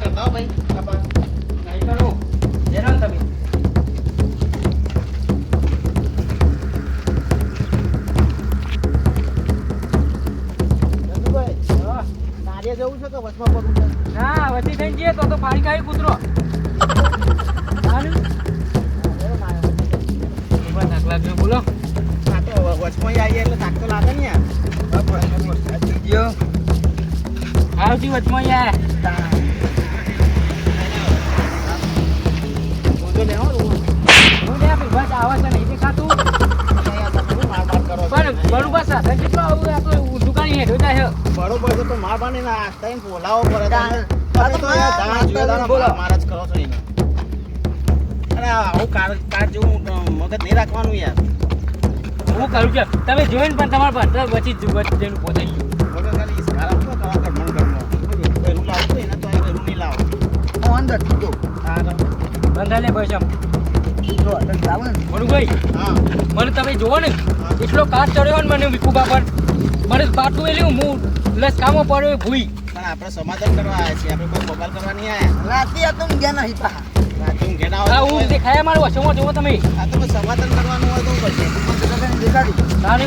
કરતા હો ભાઈ તપાસ નહીં કરું. જેનો તમે. રઘુભાઈ, હા. નારિયેળ જવું છે કે વચમાં પડવું છે? ના વધી થઈને જઈએ તો તો પાણી ખાઈ કૂતરો. લાગ્યો બોલો. વચમાં આવીએ એટલે થાક તો લાગે ને યાર. આવતી વચમાં યાર ને ઊંધો. હું ને બસ આવે છે માર માર કરો પણ બરોબર સાથે કેટલો આવું આ તો દુકાન હેઠો જાય બરોબર છે તો ના આસ્તા એને બોલાવો પડે તાણ. તમે તો યાર માર જાણ જોયો તારા બોલો. માર માર જ કરો છો એને. અરે આવું કાર કાર જેવું મગજ નહીં રાખવાનું યાર હું કરું છું તમે જોઈને પણ તમારા ભણતર વચ્ચે જ જઈને પહોંચાઈ ગયું મગજ ખાલી ને. ઘરું લાવતું તો અહીં નહીં લાવો ભાઈ બોલું ભાઈ હા. મને તમે જોવો ને એટલો કાચ ચડ્યો ને મને વિકુબા પર મને પાટું એ હું લસ કામો પડ્યો ભૂઈ. પણ આપણે સમાધાન કરવા આવ્યા છીએ આપણે કોઈ બબાલ કરવા નહીં આવ્યા. રાતે ઊંઘ ઘેના હોય આ તો હું કોઈ- દેખાય મારું વસમાં જોવો તમે. આ તો સમાધાન કરવાનું હોય તો પછી તારે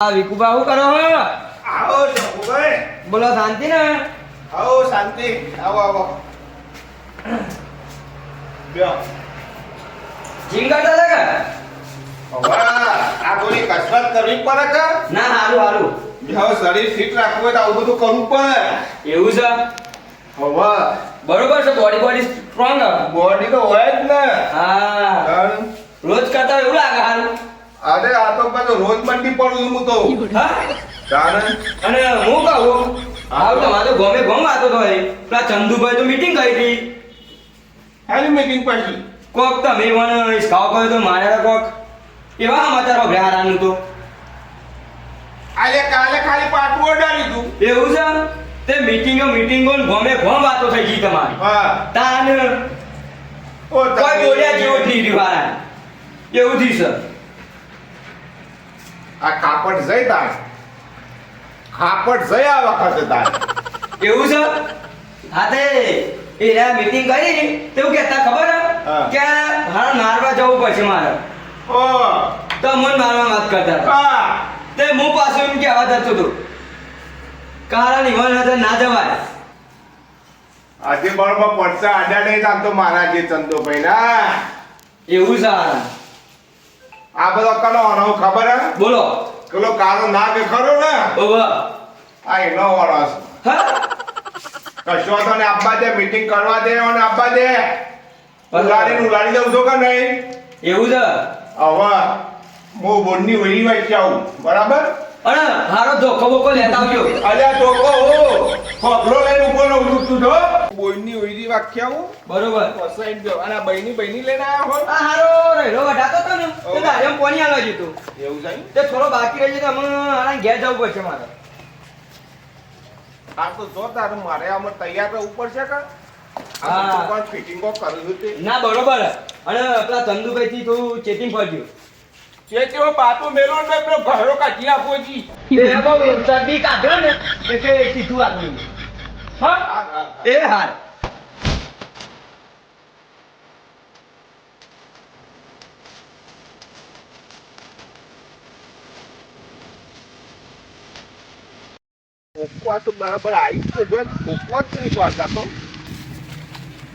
આ વિકુબા હું કરો હો? આવો શંભુભાઈ બોલો શાંતિ ને? આવો શાંતિ. આવો આવો. બ્યો જીમ કરતા હતા કે? હવે આ થોડી કસરત કરવી પડે કે ના હારું હારું. બ્યો શરીર ફિટ રાખવું હોય તો આવું બધું કરવું પડે. એવું છે? હવા. બરોબર છે બોડી બોડી સ્ટ્રોંગ બોડી તો હોય જ ને. હા. રોજ કરતા એવું લાગે હારું. અરે આ તો પાછો રોજ મંડી પડું હું તો. કારણ અને હું કહું? તમારે તો ગમે ગમ વાતો તો હોય. પેલા ચંદુભાઈ તો મીટિંગ કરી હતી. હેલી મીટિંગ પછી? કોક તમે મને સ્કાઉ કર્યો તો મારે કોક. એવા સમાચાર હારાનું તો. આજે કાલે ખાલી પાટું ઓડાડ્યું તું. એવું છે તે મીટિંગો મીટિંગો ને ગમે ગમ વાતો થઈ ગઈ તમારી. હા. તાન ઓ કોઈ બોલ્યા જેવું જ નહીં રહ્યું એવું થયું છે. આ કાપડ જઈ તાર કાપડ જઈ આ વખતે તાર એવું છે? હા તે એ રહ્યા મીટિંગ કરી તેવું કેતા કહેતા ખબર હે? હા. કે હારા નારવા જવું પડશે મારે. ઓ. તો મન મારવા વાત કરતા હા. તે હું પાછું એમ કહેવા જતો હતો. કારણ ઇવન હતા ના જવાય. આજે બરોબર પડશે આડા નહીં તો મારા જે ચંદોભાઈ ના એવું છે આ બધો કનો ખબર હે બોલો. પેલો કાળો નાગ ખરો ને? આ એનો વાળો છે કશો તો ને આપવા દે મીટિંગ કરવા દે અને આપવા દે. ઉલાડી ઉલાડી દઉં છો કે નહીં? એવું છે? હવે હું બોર્ડની વહી વાંચી આવું. બરાબર? અને હારો ધોકો બોકો લેતા આવજો. અલ્યા ધોકો હો. ખોખલો લઈને ઉપર રહું છું તું. તો બોઈની ઓઈરી આવું બરોબર. વસાઈ ગયો. અને આ બહેની બહેની લઈને આયા હો. આ હારો રહેલો વઢાતો તો ને. તે દાડમ કોની આલો જીતું એવું જાય તે થોડો બાકી રહી જાય તો અમે આના ઘેર જવું પડશે મારે. આ તો જો તારું મારે આમાં તૈયાર રહેવું પડશે કે? હા. ફિટિંગો કરું છું. તે ના બરોબર. અને પેલા ચંદુભાઈ થી થોડું ચેટિંગ પડજો ચેતીઓ બાપુ મેલો ને પેલો ઘરો કાઢી આપો જી એ બહુ ચરબી કાઢ્યો ને એટલે સીધું આવ્યું હા? એ હાર. કોકવા તો બરાબર આવી તો જો કોકવા જ નહીં તો આ તો?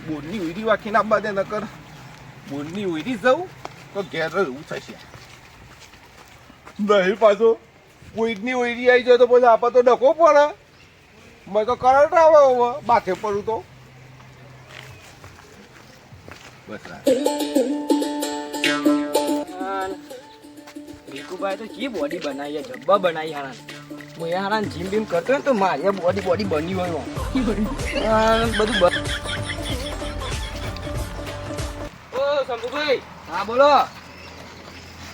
બોર્ડની ઉડી વાંખીને આપવા દે નકર. બોલની ઉઈરી જવું તો ઘેર એવું થશે. નહીં પાછો ઉઈરની ઉઈરી આવી જાય તો પછી આપણે તો ડકો પડે. મેં તો કરંટ આવે હવે માથે પડું તો. ભીખુભાઈ તો કી બોડી બનાવી જબ્બા બનાવી હારા. હું એ હારા જીમ બીમ કરતો ને તો મારી બોડી બોડી બની હોય આ બધું ઓ શંભુભાઈ. હા બોલો.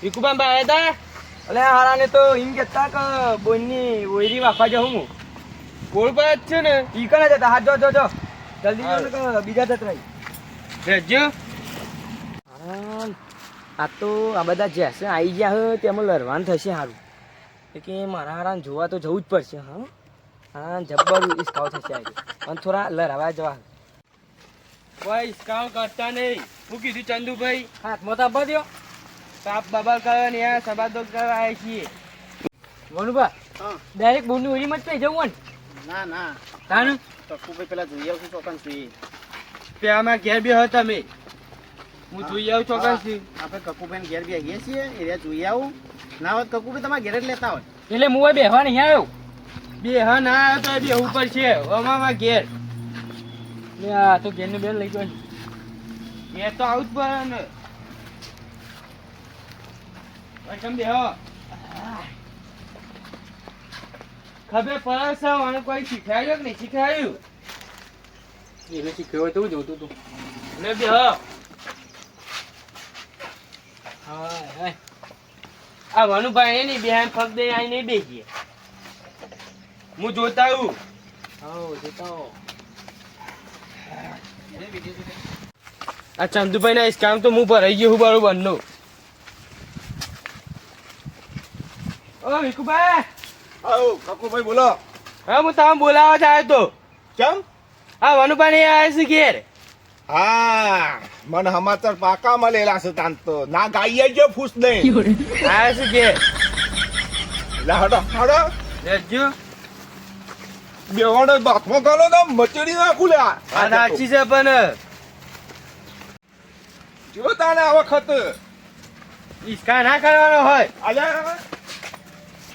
વિકુબા બા હતા અલે હારાને તો એમ કેતા કે બોનની ઓયરી વાફા જાઉં હું. ગોળ પર જ છે ને? ઈ કને જતા? હાથ જો જો જો. જલ્દી જો કે બીજા જત રહી. રેજો આ તો આ બધા જેસે આવી ગયા હે તેમાં લડવાનું થશે સારું કે મારા હારાને જોવા તો જવું જ પડશે હા? હા જબ્બર ઇસ્કાવ થશે આજે. અને થોડા લડાવા જવા. ભાઈ સ્કાઉ કરતા નહીં. હું કીધું ચંદુભાઈ. હાથમાં તો આપવા દ્યો. સાપ બાબા કરવા ને આ સબાદો કરવા આવ્યા છીએ વનુભા હા. ડાયરેક્ટ બોનની ઓયરીમાં જ પઈ જવું ને? ના ના. તાનું? કકુભાઈ પેલા જોઈ આવશું ચોકન સુધી પેલામાં ઘેર બી હો તમે. હું જોઈ આવું ચોક્કસથી આપણે કકુભાઈ ઘેર બી આવીએ છીએ એ જોઈ આવું. ના હોત કકુભાઈ તમારા ઘેર જ લેતા હોય. એટલે હું હવે બેહવા નહીં આવ્યો. બે હા ના આવ્યો તો બે ઉપર છે અમામાં ઘેર. ને આ તો ઘેરનું બેન લઈ ગયો ઘેર તો આવું જ પડે ને. તમે બેહો ખબર છે મને કોઈ શીખવાડ્યું કે નહીં શીખાયું એને શીખ્યો હોય તો હું જોતું તું ને બેહો હા. હા આ વનુભાઈ એની બેહાન પગ દે આઈ નહીં બેસીએ હું જોતા આવું. હા જોતા આ ચંદુભાઈ ના કામ તો હું ભરાઈ ગયો હું બરોબર નો ઓ વિકુભાઈ આવો ભાઈ બોલો. હા હું તમે બોલાવો જ આવ્યો તો. કેમ? આ વનુભાઈ ને આવ્યા છે ઘેર. હા મને સમાચાર પાકા મળેલા છે તાન તો. ના ગાઈએ જો ફૂસ નહીં. આવ્યા છે ઘેર. લાડો હાડો હડો રેજો બેવાડો બાથમાં ગાલો તો મચડી નાખું લે આ. નાચી છે પણ. જો તાને આ વખત ઈસકા ના કરવાનો હોય. અલ્યા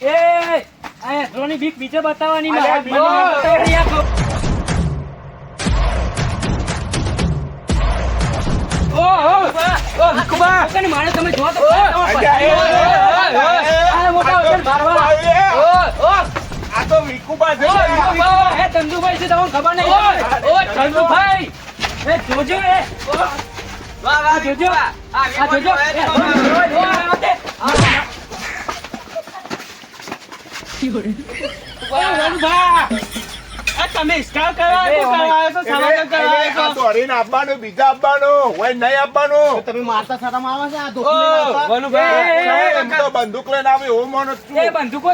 એ આ ધ્રોની બીક બીજે બતાવવાની મારા તમે જો તો આ તો વિકુબા છે એ ચંદુભાઈ છે તમને ખબર નહીં ઓ ચંદુભાઈ એ જોજો એ જોજો આ જોજો એ, ઓ, ઓ, તે. ઓ, વરુભા. આ તમે ઈસકા કરવા એ, શું કરવા આવ્યો છો? સમાધાન કરવા આ આવ્યો છો? દોડીને આપવાનું બીજા આપવાનું હોય નહીં આપવાનું તમે મારતા સાટામાં આવે છે આ બંદૂક લઈને આવે એવો બંદૂકો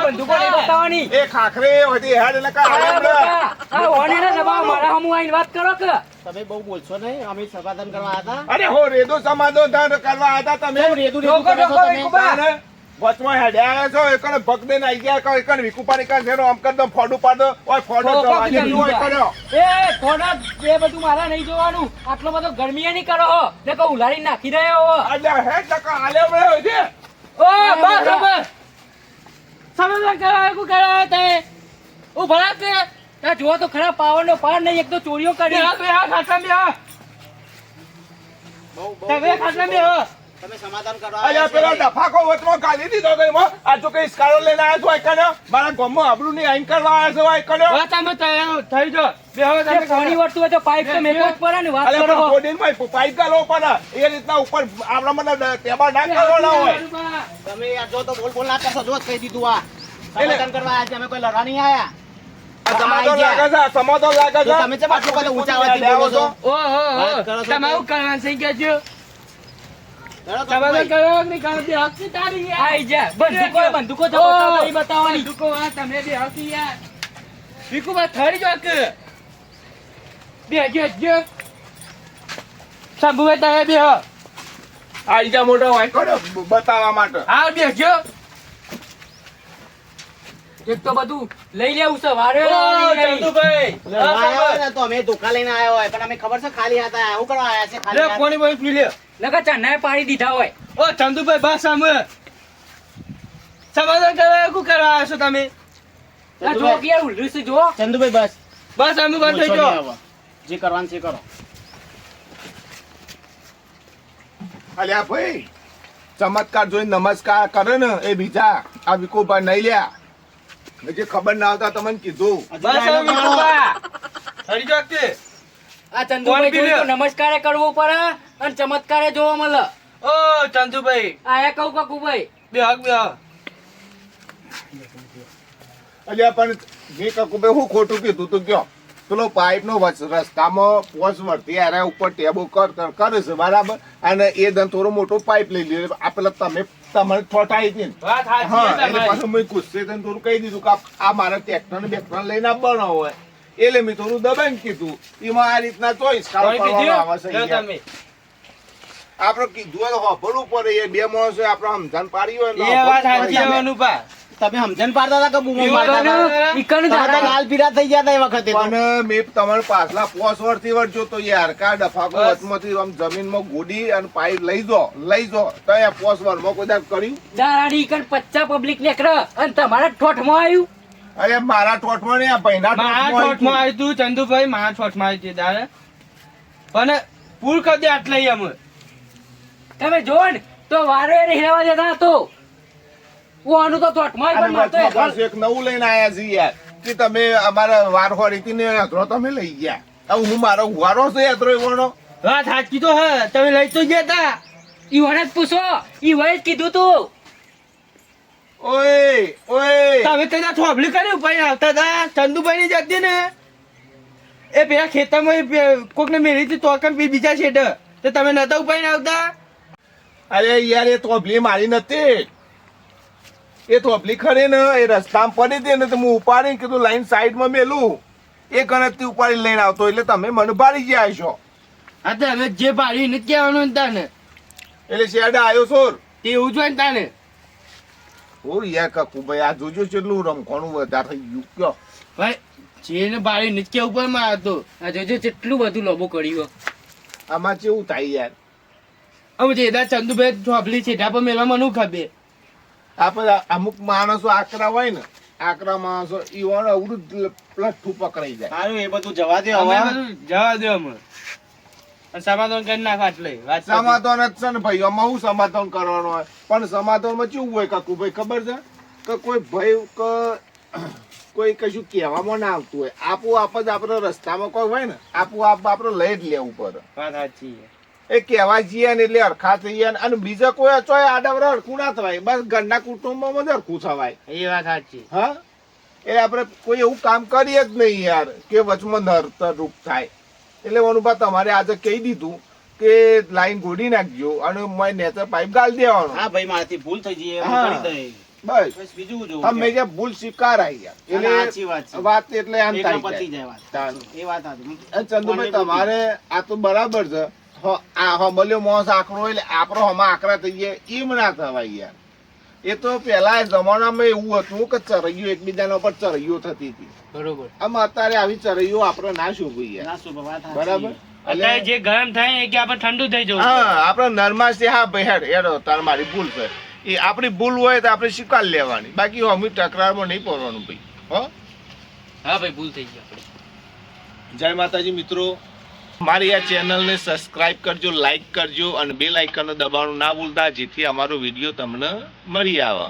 બંદૂકો બતાવવાની. એ ખાખરે હતી હેડ એટલે મારા વાત કરો કે તમે બહુ બોલશો નહીં અમે સમાધાન કરવા હતા અરે હો રેદો સમાધાન કરવા હતા તમે. રેદુ રેદુ કરો છો તમે? વચમાં હેડ્યા છો એકને ભગ દઈને આઈ ગયા કો એકને વિકુપાની કાન છે આમ કર દો ફોડું પાડો. ઓય ફોડો તો આજે. હોય કર્યો. એ થોડા એ બધું મારા નહીં જોવાનું. આટલો બધો ગરમી નહીં કરો હો. ને કહું ઉલારી નાખી રહ્યો હો. આજે હે ટકા આલે મે હોય છે. ઓ બસ બસ. સમાધાન કરાવે કુ કરાવે તે? ઓ ભલા તે. તા જો તો ખરા પાવર નો પાર નહીં એક તો ચોરીઓ કરી. બેહો, બેહો, ખાટલા બેહો. બહુ બહુ તમે ખાટલા બેહો. તમે સમાધાન કરવા આજે પેલો ડફાકો વચમાં ગાલી દીધો તો એમાં. આ તો કઈ સ્કારો લઈને આવ્યો છો કર્યો મારા ગામમાં આબરૂ ની આઈન કરવા આવ્યો છો કર્યો હવે તમે થઈ જાઓ. બેહો, તમે એ પાણી તો પાઇપ તો મેકો જ પડે ને વાત કરો. પણ ભાઈ પાઇપ ગાલો પણ એ રીતના ઉપર આપણા મને ટેબા ના કરવાના હોય. તમે યાર જો તો બોલ બોલ ના કરશો જો કહી દીધું આ. સમાધાન કરવા આવ્યા છે અમે કોઈ લડવા નહીં આયા સમાધાન લાગે છે આ સમાધાન લાગે તો છે. તમે ચમ આટલું બધું ઊંચા છો? વાત કરો છો તમારું તો? કરવાનું છે કે જો? તમારે તારી યાર. આઈ જા બંદૂકો બંદૂકો તો બતાવવાની બંદૂકો આ તમે બે યાર. થરી જાઓ બે બેહજો, બેહજો. શંભુભાઈ તમે બેહો. આ ઈજા મોટો બતાવવા માટે હા બેહજો એક તો બધું લઈ લેવું છે વારે ચંદુભાઈ લડવા આવ્યો હોય ને તો અમે ધોકા લઈને આવ્યો હોય પણ અમે ખબર છે ખાલી હાથ આયા. શું કરવા આયા છે ખાલી લે હાથ? પાણી પાણી પી લે. નકર ચન્નાએ પાડી દીધા હોય. ઓ ચંદુભાઈ બસ આમ. સમાધાન કરવા શું કરવા આવ્યા છો તમે? આ જો યાર ઉલટું છે જો. ચંદુભાઈ બસ. બસ અમે બંધ થઈ. જે કરવાનું છે કરો. અલ્યા ભાઈ ચમત્કાર જોઈ નમસ્કાર કરે ને એ બીજા. આ વિકોભાઈ નહીં લ્યા. જે ખબર ના આવતા તમને કીધું. આ ચંદુભાઈ નમસ્કારે કરવો પડે અને ચમત્કારે જોવા મળે. ઓ ચંદુભાઈ. આયા કહું કકુભાઈ બે હક બે. અલ્યા પણ મેં કકુભાઈ હું ખોટું કીધું તું કયો? પેલો પાઇપ નો રસ્તામાં પોસ મળતી અરે ઉપર ટેબો કર કર કરે છે બરાબર? અને એ દન થોડો મોટો પાઇપ લઈ લીધો આ પેલા તમે તમારે ઠોઠાઈ હતી હા એટલે. પાછું મેં ગુસ્સે થઈને થોડું કહી દીધું કે આ- મારે ટ્રેક્ટર ને બેક્ટર લઈને આપવાનો હોય. એટલે મેં થોડું દબાઈને કીધું. એમાં આ રીતના ચોઈસ. આપણે કીધું હોય તો હોભળવું પડે. એ બે માણસો આપડે સમજાન પાડી હોય ને. તમે સમજણ પાડતા હતા કે બૂમો મારતા હતા ને. ઈકણ લાલ પીરા થઈ ગયા હતા એ વખતે પણ મે તમારે પાછલા પોસ વર્ષથી વળજો તો યાર કા ડફાકો બસ. આમ જમીનમાં ગોડી અને પાઇપ લઈ જો લઈ જો તો એ પોસ વર્ષમાં કોઈ દાખ કર્યું દારાડી ઈકણ પચ્ચા પબ્લિક નેકર અને તમારા ઠોઠમાં આવ્યું અરે મારા ઠોઠમાં નહીં આ ભાઈના ઠોઠમાં આવ્યું. આવ્યું તું ચંદુભાઈ મારા ઠોઠમાં આવી હતી તારે પણ પૂર કરી દે આટલે અમે તમે જોડ ને તો વારે રહેવા જતા હતો આનું તો ઠોઠમાં પણ મારતો એક નવું લઈને આયા છે યાર કે તમે અમારા વાર હોરીથી ને યાત્રો તમે લઈ ગયા. હવે હું મારો વારો છે યાત્રો એવાનો? વાત સાચી તો હે તમે લઈ તો ગયા તા. ઈ વડે પૂછો ઈ વડે કીધું તું. ઓય ઓય. તમે તેના થોભલી કરી ઉપાય આવતા હતા ચંદુભાઈ ની જતી ને. એ પેલા ખેતરમાં માં કોક કોકને મેળી હતી તોકન બી બીજા છે તો તમે નતા ઉપાય આવતા? અરે યાર એ તોફલી મારી નથી એ તોફલી ખરી ને એ રસ્તામાં પડી હતી ને તો હું ઉપાડીને કીધું લાઈન સાઈડમાં મેલું. એ ગણતરી ઉપાડી લઈને આવતો એટલે તમે મને ભારી ગયા છો હા તો હવે જે ભારી નથી કહેવાનું તાને. એટલે શેડ આવ્યો સોર? તે એવું જ ને તાને. ઓર યાર કાકુ ભાઈ આ જોજો કેટલું રમખાણું વધારે થઈ ગયું. કયો? ભાઈ જેને ભારી પાડી ઉપર કેવું પણ માં હતો આ જોજો કેટલું બધું લોબો કર્યું આમાં કેવું થાય યાર? અમે જે દા ચંદુભાઈ થોભલી છે ઢાપા મેળવા મને ખબર? આપણે અમુક માણસો આકરા હોય ને આકરા માણસો ઈવન અવરું જ પ્લઠ્ઠું પકડાઈ જાય. સારું એ બધું જવા દે હવે. જવા દે હમણાં. સમાધાન કરી નાખ આટલે સમાધાન જ છે ને ભાઈ આમાં હું સમાધાન કરવાનું હોય? પણ સમાધાનમાં કેવું હોય કાકુ ભાઈ ખબર છે? કે કોઈ ભાઈ કે કોઈ કશું કહેવામાં ના આવતું હોય. આપો આપ જ આપણે રસ્તામાં કોઈ હોય ને આપો આપ આપણે લઈ જ લેવું પડે. વાત સાચી છે. એ કહેવાય જઈએ ને એટલે અરખા થઈ જાય અને બીજા કોઈ અચોય આડાવડા અરખું ના થવાય. બસ ઘરના કુટુંબમાં જ અરખું થવાય. એ વાત સાચી. હા? એ આપણે કોઈ એવું કામ કરીએ જ નહીં યાર કે વચમાં નરતર રૂપ થાય. એટલે અનુભવ તમારે આજે કહી દીધું કે લાઈન ગોડી નાખજો અને મેં નેચર પાઇપ ગાળી દેવાનો. હા ભાઈ મારાથી ભૂલ થઈ જઈએ. બસ. બીજું જોવું તમે જે ભૂલ છે. એટલે વાત એટલે આમ થાય એ વાત. ચંદુભાઈ તમારે આ તો બરાબર છે. આ હમલ્યો મોસ આકરો એટલે આપણો હમા આકરા થઈ ગયા. એમ ના થવાય યાર. એ તો પેલા જમાનામાં એવું હતું કે ચરૈયું એકબીજાના ઉપર ચરૈયો થતી હતી. બરોબર. આમ અત્યારે આવી ચરૈયો આપણે ના શોભી યાર. ના શુભ વાત સાચી. બરાબર? એટલે જે ગરમ થાય એ કે આપણે ઠંડુ થઈ જવું હા આપણે નરમાશ હા ભાઈ હેડ એડો તાર મારી ભૂલ છે. એ આપણી ભૂલ હોય તો આપણે સ્વીકાર લેવાની. બાકી અમે તકરારમાં નહીં પડવાનું ભાઈ. હો? હા ભાઈ ભૂલ થઈ ગઈ આપણી. જય માતાજી મિત્રો. મારી આ ચેનલને સબસ્ક્રાઇબ કરજો લાઇક કરજો અને બેલ આઇકન દબાવવાનું ના ભૂલતા, જેથી અમારો વીડિયો તમને મળી આવે.